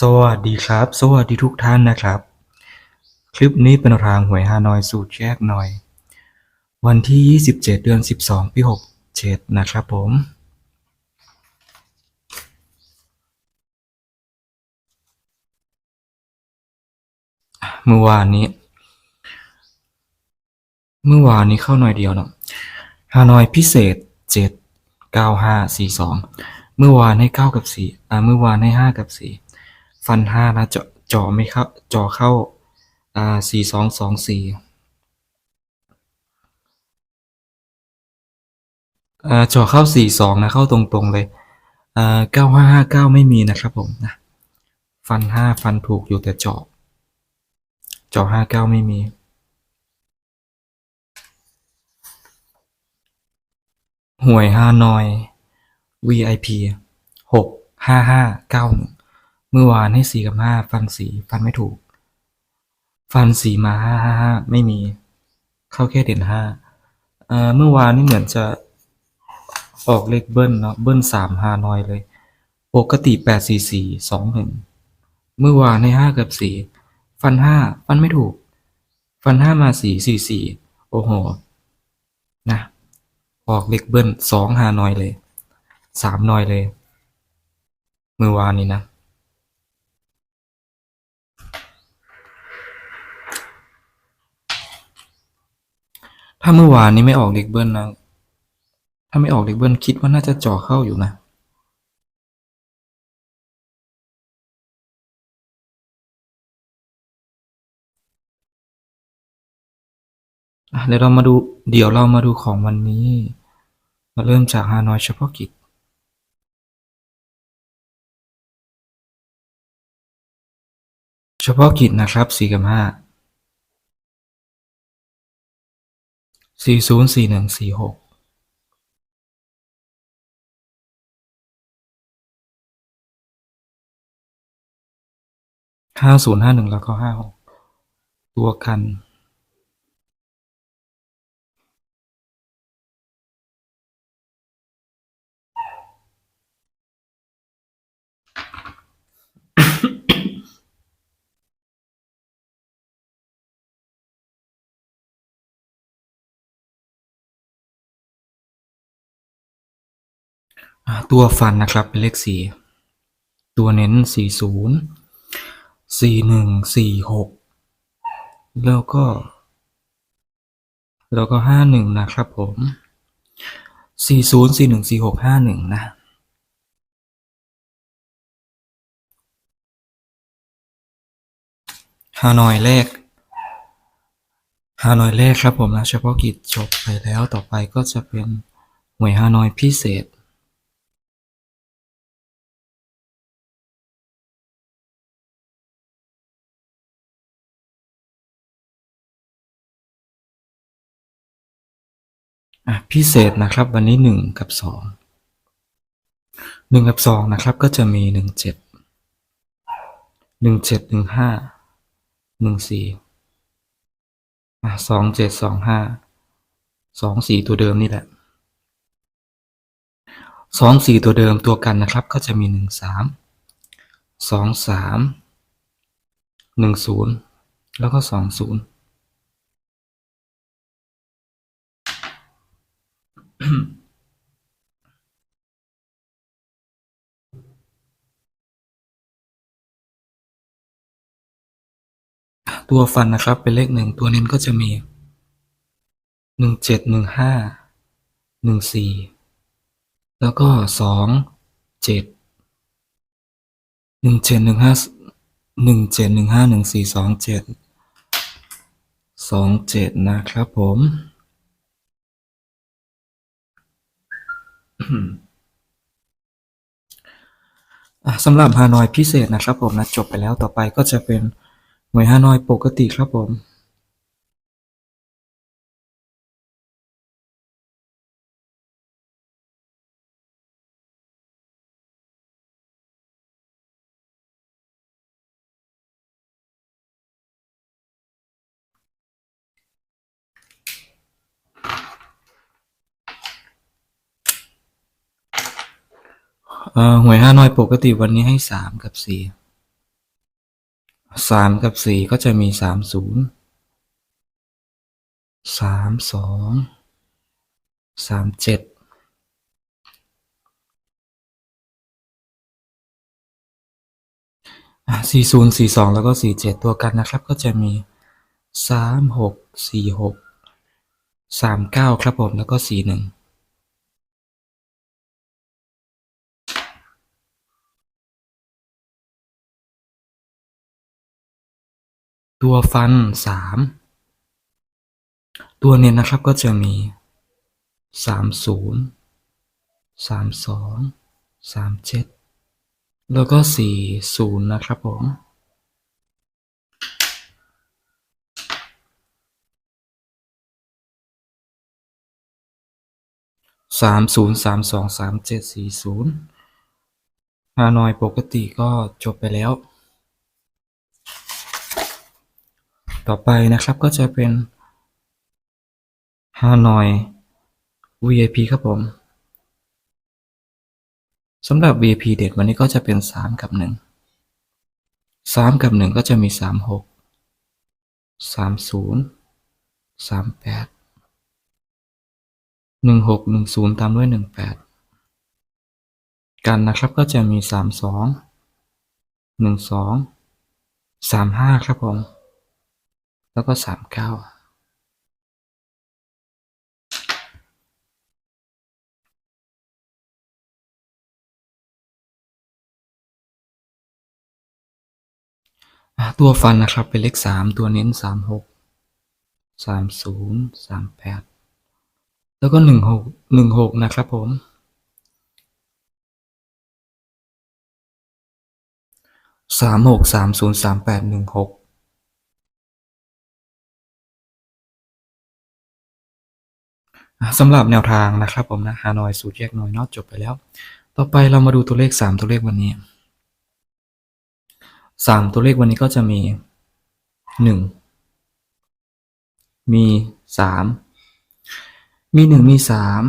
สวัสดีครับ สวัสดีทุกท่านนะครับ คลิปนี้เป็นรางหวยฮานอยสูตรแยกหน่อย วันที่ 27 เดือน 12 ปี67 นะครับผม เมื่อวานนี้ เมื่อวานนี้เข้าหน่อยเดียวเนาะฮานอยพิเศษ 7 9 5 4 2 เมื่อวานให้ 9 กับ4อ่าเมื่อวานให้ 5 กับ 4 ฟัน5นะเจาะเจาะไม่เข้าเจาะเข้าอ่า4 2 2 4อ่าเจาะเข้า4 2นะเข้าตรงๆเลยอ่า9 5 5 9ไม่มีนะครับผมนะฟัน5ฟันถูกอยู่แต่เจาะเจาะ5 9ไม่มีหวยฮานอย VIP หกห้าห้าเก้าหนึ่ง เมื่อวานให้สี่กับห้า ฟันสี ฟันไม่ถูก ฟันสีมาห้าห้าห้าไม่มี เข้าแค่เด่นห้าเอ่อเมื่อวานนี่เหมือนจะออกเลขเบิ้ลเนาะ เบิ้ลสามฮานอยเลย ปกติแปดสี่สี่สองหนึ่ง เมื่อวานให้ห้ากับสี่ ฟันห้า ฟันไม่ถูก ฟันห้ามาสี่สี่สี่ โอ้โห นะ ออกเลขเบิ้ลสองฮานอยเลย สามนอยเลย เมื่อวานนี้นะ ถ้าเมื่อวานนี้ไม่ออกเลขเบิ้ลนะ ถ้าไม่ออกเลขเบิ้ลคิดว่าน่าจะเจ่อเข้าอยู่นะอะเดี๋ยวเรามาดู เดี๋ยวเรามาดูของวันนี้ มาเริ่มจากฮานอยเฉพาะกิจเฉพาะกิจนะครับสี่กับห้า สี่ศูนย์สี่หนึ่งสี่หกห้าศูนย์ห้าหนึ่งแล้วก็ห้าหกตัวกัน ตัวฟันนะครับเป็นเลขสี่ตัวเน้นสี่ศูนย์สี่หนึ่งสี่หกแล้วก็ แล้วก็ห้าหนึ่งนะครับผมสี่ศูนย์สี่หนึ่งสี่หกห้าหนึ่งนะฮานอยแรกฮานอยแรกครับผมนะเฉพาะกิจจบไปแล้วต่อไปก็จะเป็นหวยฮานอยพิเศษ พิเศษนะครับวันนี้หนึ่งกับสองหนึ่งกับสองนะครับ ก็จะมีหนึ่งเจ็ดหนึ่งเจ็ดหนึ่งห้าหนึ่งสี่สองเจ็ดสองห้าสองสี่ตัวเดิมนี่แหละสองสี่ตัวเดิมตัวกันนะครับ ก็จะมีหนึ่งสามสองสามหนึ่งศูนย์แล้วก็สองศูนย์ ตัวฟันนะครับเป็นเลขหนึ่งตัวเน้นก็จะมีหนึ่งเจ็ดหนึ่งห้าหนึ่งสี่แล้วก็สองเจ็ดหนึ่งเจ็ดหนึ่งห้าหนึ่งเจ็ดหนึ่งห้าหนึ่งสี่สองเจ็ดสองเจ็ดนะครับผม สำหรับฮานอยพิเศษนะครับผมนะจบไปแล้วต่อไปก็จะเป็น หวยฮานอยปกติครับผมหวยฮานอยปกติวันนี้ให้สามกับสี่ สามกับสี่ก็จะมีสามศูนย์สามสองสามเจ็ดสี่ศูนย์สี่สองแล้วก็สี่เจ็ดตัวกันนะครับ ก็จะมีสามหกสี่หกสามเก้าครับผมแล้วก็สี่หนึ่ง ตัวฟันสามตัวเน้นนะครับก็จะมีสามศูนย์สามสองสามเจ็ดแล้วก็สี่ศูนย์นะครับผมสามศูนย์สามสองสามเจ็ดสี่ศูนย์ฮานอยปกติก็จบไปแล้ว ต่อไปนะครับก็จะเป็นฮานอย VIP ครับผมสำหรับ VIP เด็ดวันนี้ก็จะเป็นสามกับหนึ่งสามกับหนึ่งก็จะมีสามหกสามศูนย์สามแปดหนึ่งหกหนึ่งศูนย์ตามด้วยหนึ่งแปดกันนะครับก็จะมีสามสองหนึ่งสองสามห้าครับผม แล้วก็สามเก้าตัวฟันนะครับเป็นเลขสามตัวเน้นสามหกสามศูนย์สามแปดแล้วก็หนึ่งหกหนึ่งหกนะครับผม สามหกสามศูนย์สามแปดหนึ่งหก สำหรับแนวทางนะครับผมนะฮานอยสูตรแยกหน่วยนอกจบไปแล้ว ต่อไปเรามาดูตัวเลขสามตัวเลขวันนี้สามตัวเลขวันนี้ก็จะมีหนึ่งมีสามมีหนึ่งมีสาม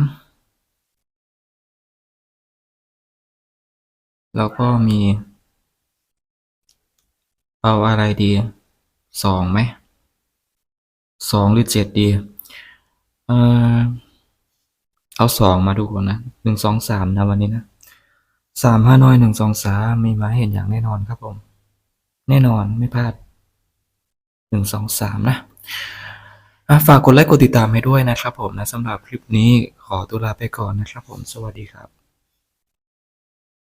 แล้วก็มี เอาอะไรดีสองไหมสองหรือเจ็ดดี เออเอาสองมาดูก่อนนะหนึ่งสองสามนะวันนี้นะสามห้าน้อยหนึ่งสองสามมีมาเห็นอย่างแน่นอนครับผม แน่นอนไม่พลาดหนึ่งสองสามนะฝากกดไลค์กดติดตามให้ด้วยนะครับผมนะสำหรับคลิปนี้ขอตัวลาไปก่อนนะครับผมสวัสดีครับ